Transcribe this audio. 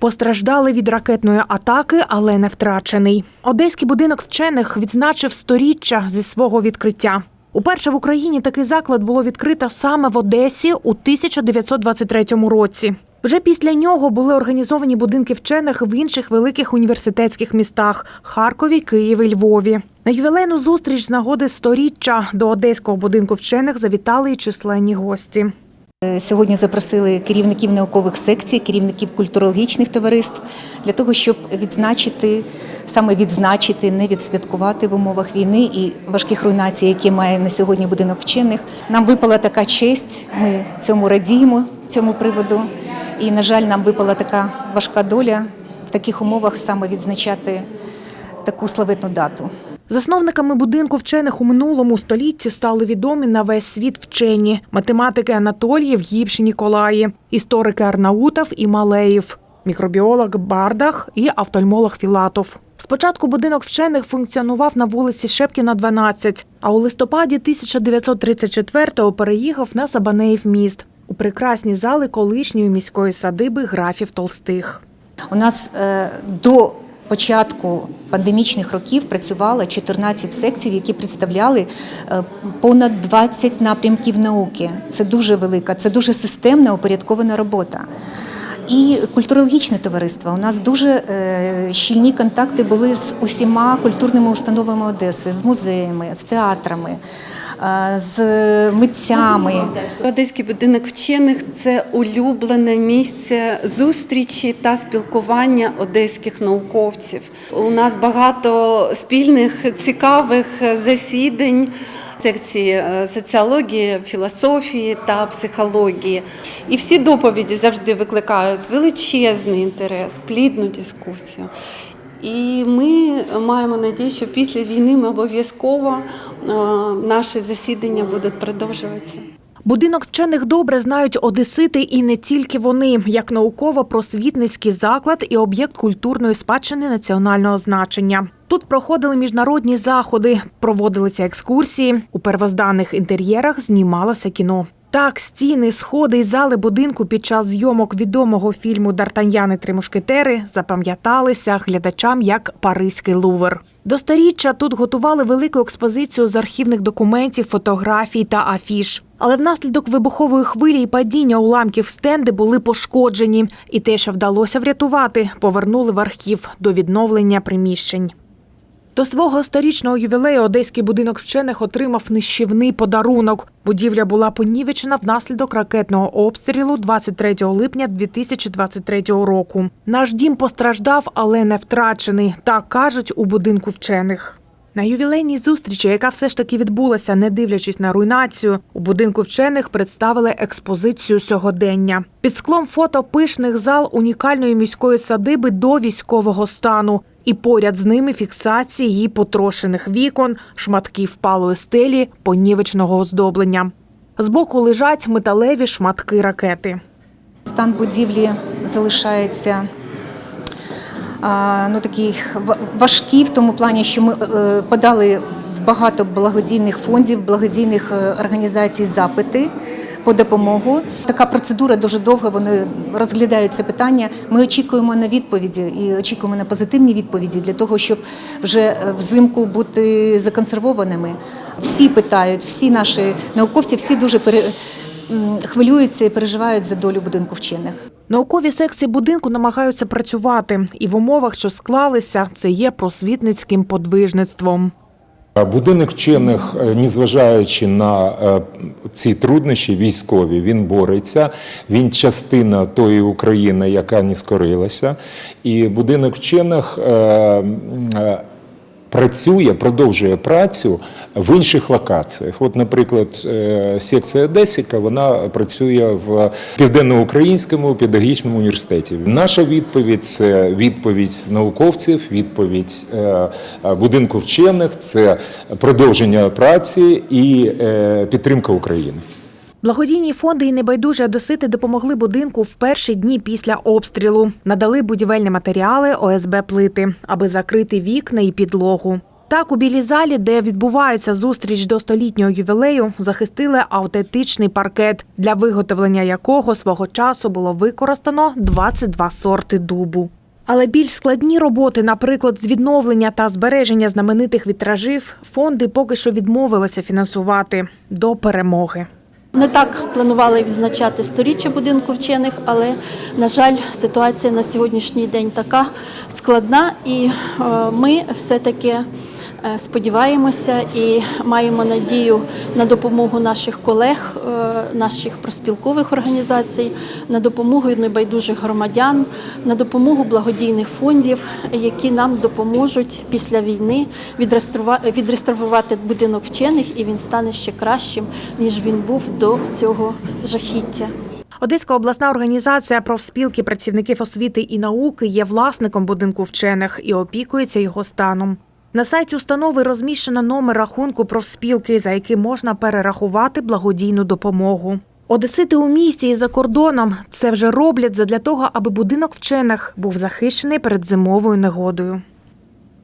Постраждали від ракетної атаки, але не втрачений. Одеський будинок вчених відзначив сторіччя зі свого відкриття. Уперше в Україні такий заклад було відкрито саме в Одесі у 1923 році. Вже після нього були організовані будинки вчених в інших великих університетських містах Харкові, Києві, Львові. На ювілейну зустріч з нагоди сторіччя до одеського будинку вчених завітали й численні гості. Е, Сьогодні запросили керівників наукових секцій, керівників культурологічних товариств для того, щоб відзначити, саме відзначити, не відсвяткувати в умовах війни і важких руйнацій, які має на сьогодні будинок вчених. Нам випала така честь. Ми цьому радіємо цьому приводу. І, на жаль, нам випала така важка доля в таких умовах саме відзначати таку славетну дату. Засновниками будинку вчених у минулому столітті стали відомі на весь світ вчені математики Анатолієв, Гіпші Ніколаї, історики Арнаутов і Малеєв, мікробіолог Бардах і офтальмолог Філатов. Спочатку будинок вчених функціонував на вулиці Шепкіна, 12, а у листопаді 1934-го переїхав на Сабанеїв міст у прекрасні зали колишньої міської садиби графів Толстих. У нас е, до початку пандемічних років працювало 14 секцій, які представляли е, понад 20 напрямків науки. Це дуже велика, це дуже системна упорядкована робота. І культурологічне товариство. У нас дуже е, щільні контакти були з усіма культурними установами Одеси, з музеями, з театрами, з митцями. Одеський будинок вчених це улюблене місце зустрічі та спілкування одеських науковців. У нас багато спільних цікавих засідань. Секції е, соціології, філософії та психології. І всі доповіді завжди викликають величезний інтерес, плідну дискусію. І ми маємо надію, що після війни ми обов'язково е, наші засідання будуть продовжуватися. Будинок вчених добре знають одесити і не тільки вони, як науково-просвітницький заклад і об'єкт культурної спадщини національного значення. Тут проходили міжнародні заходи, проводилися екскурсії. У первозданних інтер'єрах знімалося кіно. Так, стіни, сходи і зали будинку під час зйомок відомого фільму Дартаньяни три мушкетери запам'яталися глядачам як Паризький лувр. До сторіччя тут готували велику експозицію з архівних документів, фотографій та афіш. Але внаслідок вибухової хвилі і падіння уламків стенди були пошкоджені, і те, що вдалося врятувати, повернули в архів до відновлення приміщень. До свого сторічного ювілею одеський будинок вчених отримав нищівний подарунок. Будівля була понівечена внаслідок ракетного обстрілу 23 липня 2023 року. Наш дім постраждав, але не втрачений. Так кажуть у будинку вчених. На ювілейній зустрічі, яка все ж таки відбулася, не дивлячись на руйнацію, у будинку вчених представили експозицію сьогодення. Під склом фото пишних зал унікальної міської садиби до військового стану. І поряд з ними фіксації потрошених вікон, шматки впалої стелі, понівечного оздоблення. Збоку лежать металеві шматки ракети. Стан будівлі залишається ну, такий важкий в тому плані, що ми е, подали в багато благодійних фондів, благодійних е, організацій запити по допомогу. Така процедура дуже довга, вони розглядають це питання. Ми очікуємо на відповіді і очікуємо на позитивні відповіді для того, щоб вже е, взимку бути законсервованими. Всі питають, всі наші науковці, всі дуже пере, хвилюються і переживають за долю будинку вчених. Наукові секції будинку намагаються працювати, і в умовах, що склалися, це є просвітницьким подвижництвом. Будинок вчених, е, незважаючи на е, ці труднощі військові, він бореться. Він частина тої України, яка не скорилася. І будинок вчених е, е, працює, продовжує працю в інших локаціях. От, наприклад, е, секція Одесіка вона працює в Південноукраїнському педагогічному університеті. Наша відповідь це відповідь науковців, відповідь е, будинку вчених, це продовження праці і е, підтримка України. Благодійні фонди і небайдужі одесити допомогли будинку в перші дні після обстрілу. Надали будівельні матеріали, ОСБ плити, аби закрити вікна і підлогу. Так, у білій залі, де відбувається зустріч до столітнього ювілею, захистили автентичний паркет, для виготовлення якого свого часу було використано 22 сорти дубу. Але більш складні роботи, наприклад, з відновлення та збереження знаменитих вітражів, фонди поки що відмовилися фінансувати до перемоги. Не так планували відзначати сторіччя будинку вчених, але на жаль, ситуація на сьогоднішній день така складна, і е, ми все-таки е, сподіваємося і маємо надію на допомогу наших колег, е, наших проспілкових організацій, на допомогу небайдужих громадян, на допомогу благодійних фондів, які нам допоможуть після війни відреставрувати будинок вчених, і він стане ще кращим, ніж він був до цього жахіття. Одеська обласна організація профспілки працівників освіти і науки є власником будинку вчених і опікується його станом. На сайті установи розміщено номер рахунку профспілки, за яким можна перерахувати благодійну допомогу. Одесити у місті і за кордоном це вже роблять задля того, аби будинок вчених був захищений перед зимовою негодою.